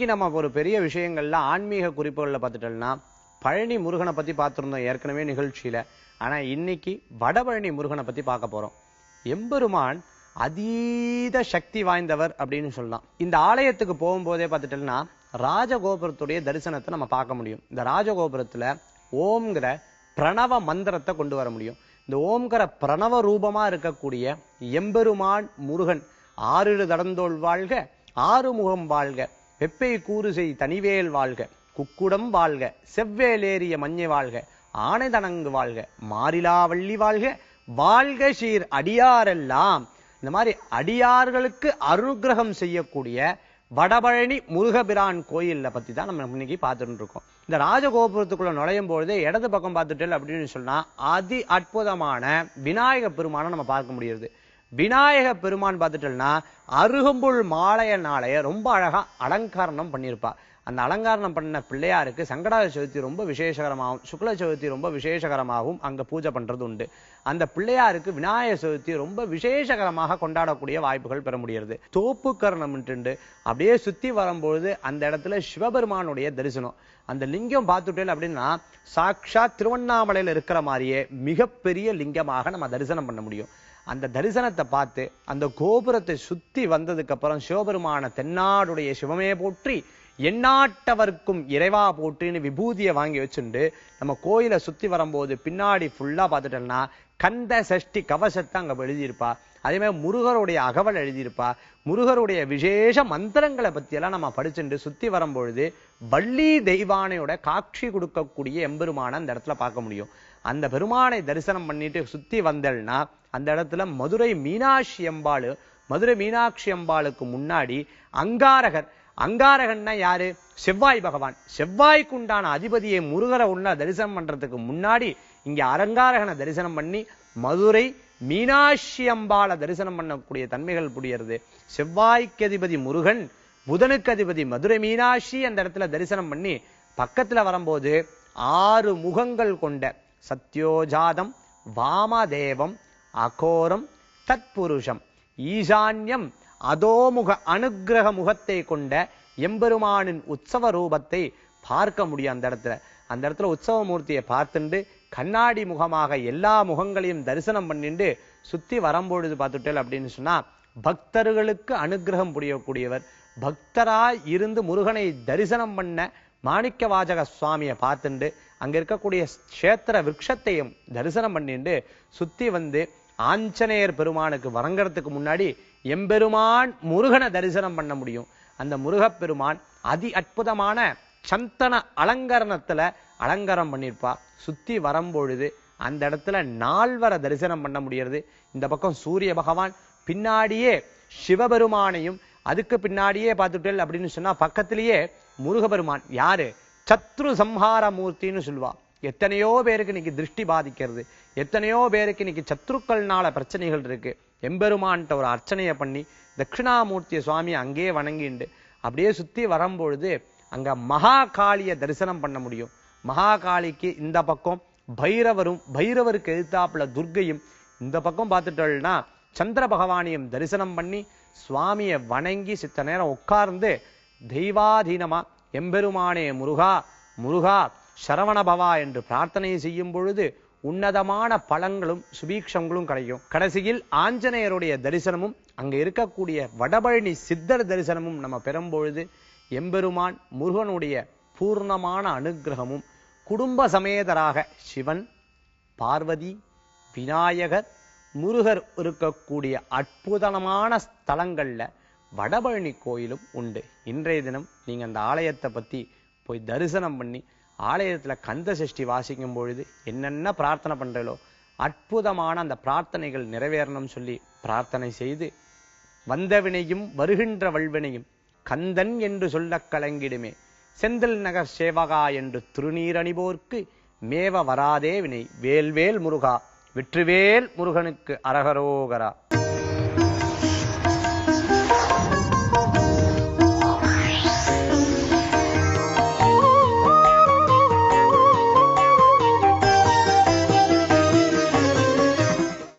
இன்னைக்கு நம்ம ஒரு பெரிய விஷயங்கள்ல ஆன்மீக குறிப்புகள்ல பார்த்துட்டோம்னா பழனி முருகனை பத்தி பார்த்துருந்தோம் ஏற்கனவே நிகழ்ச்சியில. ஆனா இன்னைக்கு வடபழனி முருகனை பத்தி பார்க்க போறோம். எம்பெருமான் அதீத சக்தி வாய்ந்தவர் அப்படின்னு சொல்லலாம். இந்த ஆலயத்துக்கு போகும்போதே பார்த்துட்டோம்னா ராஜகோபுரத்துடைய தரிசனத்தை நம்ம பார்க்க முடியும். இந்த ராஜகோபுரத்துல ஓம்ங்கிற பிரணவ மந்திரத்தை கொண்டு வர முடியும். இந்த ஓம்கிற பிரணவ ரூபமா இருக்கக்கூடிய எம்பெருமான் முருகன் ஆறிரு தடந்தோள் வாழ்க ஆறுமுகம் வாழ்க வெப்பை கூறு செய் தனிவேல் வாழ்க குக்குடம் வாழ்க செவ்வேலேறிய மஞ்சை வாழ்க ஆனைதனங்கு வாழ்க மாறிலாவள்ளி வாழ்க வாழ்க சீர் அடியாரெல்லாம். இந்த மாதிரி அடியார்களுக்கு அனுகிரகம் செய்யக்கூடிய வடபழனி முருகபிரான் கோயிலில் பத்தி தான் நம்ம இன்னைக்கு பார்த்துட்டு இருக்கோம் இந்த ராஜகோபுரத்துக்குள்ள நுழையும் பொழுது இடது பக்கம் பார்த்துட்டு அப்படின்னு சொன்னால் அதி அற்புதமான விநாயக பெருமானை நம்ம பார்க்க முடியுது விநாயக பெருமான் பார்த்துட்டோம்னா அருகம்புல் நாளைய ரொம்ப அழகா அலங்காரணம் பண்ணியிருப்பா. அந்த அலங்காரணம் பண்ண பிள்ளையாருக்கு சங்கடாத சதுர்த்தி ரொம்ப விசேஷகரமாகவும் சுக்ல சதுர்த்தி ரொம்ப விசேஷகரமாகவும் அங்க பூஜை பண்றது உண்டு. அந்த பிள்ளையாருக்கு விநாயகர் சதுர்த்தி ரொம்ப விசேஷகரமாக கொண்டாடக்கூடிய வாய்ப்புகள் பெற முடிகிறது தோப்புக்கரணம் அப்படியே சுத்தி வரும்பொழுது அந்த இடத்துல சிவபெருமானுடைய தரிசனம். அந்த லிங்கம் பார்த்துட்டேன் அப்படின்னா சாக்ஷாத் திருவண்ணாமலையில இருக்கிற மாதிரியே மிகப்பெரிய லிங்கமாக நம்ம தரிசனம் பண்ண முடியும். அந்த தரிசனத்தை பார்த்து அந்த கோபுரத்தை சுத்தி வந்ததுக்கு அப்புறம் சிவபெருமான தென்னாடுடைய சிவமே போற்றி எண்ணாட்டவர்க்கும் இறைவா போற்றின்னு விபூதியை வாங்கி வச்சுண்டு நம்ம கோயிலை சுத்தி வரும்போது பின்னாடி ஃபுல்லா பார்த்துட்டோம்னா கந்த சஷ்டி கவசத்தை அங்க எழுதியிருப்பா. அதே மாதிரி முருகருடைய அகவல் எழுதியிருப்பா. முருகருடைய விசேஷ மந்திரங்களை பற்றியெல்லாம் நம்ம படிச்சுட்டு சுத்தி வரும்பொழுது வள்ளி தெய்வானையோட காட்சி கொடுக்கக்கூடிய எம்பெருமானை அந்த இடத்துல பார்க்க முடியும். அந்த பெருமானை தரிசனம் பண்ணிட்டு சுத்தி வந்தேன்னா அந்த இடத்துல மதுரை மீனாட்சி அம்பாள் மதுரை மீனாட்சி அம்பாளுக்கு முன்னாடி அங்காரகர். அங்காரகன்னா யாரு? செவ்வாய் பகவான். செவ்வாய்க்கு உண்டான அதிபதியை முருகரை உள்ள தரிசனம் பண்றதுக்கு முன்னாடி இங்க அரங்காரகனை தரிசனம் பண்ணி மதுரை மீனாட்சி அம்பாளை தரிசனம் பண்ணக்கூடிய தன்மைகள் புரியறது. செவ்வாய்க்கு அதிபதி முருகன் புதனுக்கு அதிபதி மதுரை மீனாட்சி அந்த இடத்துல தரிசனம் பண்ணி பக்கத்துல வரும்போது ஆறு முகங்கள் கொண்ட சத்யோஜாதம் வாமதேவம் அகோரம் தத்புருஷம் ஈசான்யம் அதோமுக அனுக்கிரக முகத்தை கொண்ட எம்பெருமானின் உற்சவ ரூபத்தை பார்க்க முடியும் அந்த இடத்துல. அந்த இடத்துல உற்சவ மூர்த்தியை பார்த்துண்டு கண்ணாடி முகமாக எல்லா முகங்களையும் தரிசனம் பண்ணிட்டு சுத்தி வரும்பொழுது பார்த்துட்டேன் அப்படின்னு சொன்னா பக்தர்களுக்கு அனுகிரகம் புரியக்கூடியவர். பக்தராய் இருந்து முருகனை தரிசனம் பண்ண மாணிக்க வாஜக சுவாமியை பார்த்துண்டு அங்க இருக்கக்கூடிய கஷேத்திர விரக்ஷத்தையும் தரிசனம் பண்ணிட்டு சுத்தி வந்து ஆஞ்சநேயர் பெருமானுக்கு வரங்கிறதுக்கு முன்னாடி எம்பெருமான் முருகனை தரிசனம் பண்ண முடியும். அந்த முருகப்பெருமான் அதி அற்புதமான சந்தன அலங்கரணத்துல அலங்காரம் பண்ணியிருப்பா சுத்தி வரும்பொழுது அந்த இடத்துல நால்வரை தரிசனம் பண்ண முடியறது. இந்த பக்கம் சூரிய பகவான் பின்னாடியே சிவபெருமானையும் அதுக்கு பின்னாடியே பார்த்துட்டேன் அப்படின்னு சொன்னா பக்கத்திலேயே முருகபெருமான். யாரு? சத்ரு சம்ஹார மூர்த்தின்னு சொல்லுவா. எத்தனையோ பேருக்கு இன்னைக்கு திருஷ்டி பாதிக்கிறது. எத்தனையோ பேருக்கு இன்னைக்கு சத்ருக்கள்னால பிரச்சனைகள் இருக்கு. எம்பெருமான்ட்ட ஒரு அர்ச்சனையை பண்ணி தட்சிணாமூர்த்திய சுவாமி அங்கேயே வணங்கிண்டு அப்படியே சுத்தி வரும்பொழுது அங்க மகாகாளிய தரிசனம் பண்ண முடியும். மகா காளிக்கு இந்த பக்கம் பைரவரும் பைரவருக்கு எதிர்த்தாப்புல துர்கையும் இந்த பக்கம் பார்த்துட்டோம்னா சந்திர பகவானையும் தரிசனம் பண்ணி சுவாமியை வணங்கி சித்த நேரம் உட்கார்ந்து தெய்வாதீனமா எம்பெருமானே முருகா முருகா சரவணபவா என்று பிரார்த்தனை செய்யும் பொழுது உன்னதமான பழங்களும் சுபீக்ஷங்களும் கிடைக்கும் கடைசியில் ஆஞ்சநேயருடைய தரிசனமும் அங்க இருக்கக்கூடிய வடபழனி சித்தர் தரிசனமும் நம்ம பெறும் பொழுது எம்பெருமான் முருகனுடைய பூர்ணமான அனுக்கிரகமும் குடும்ப சமேதராக சிவன் பார்வதி விநாயகர் முருகர் இருக்கக்கூடிய அற்புதமான ஸ்தலங்கள்ல வடபழனி கோயிலும் உண்டு. இன்றைய தினம் நீங்க அந்த ஆலயத்தை பத்தி போய் தரிசனம் பண்ணி ஆலயத்துல கந்த சஷ்டி வாசிக்கும் பொழுது என்னென்ன பிரார்த்தனை பண்றீங்களோ அற்புதமான அந்த பிரார்த்தனைகள் நிறைவேறணும் சொல்லி பிரார்த்தனை செய்து வந்தவினையும் வருகின்ற வல்வினையும் கந்தன் என்று சொல்லக் கலங்கிடுமே. செந்தில் நகர் சேவகா என்று திருநீரணிபோர்க்கு மேவ வராதே வினை. வேல்வேல் முருகா வெற்றிவேல் முருகனுக்கு அரகரோகரா.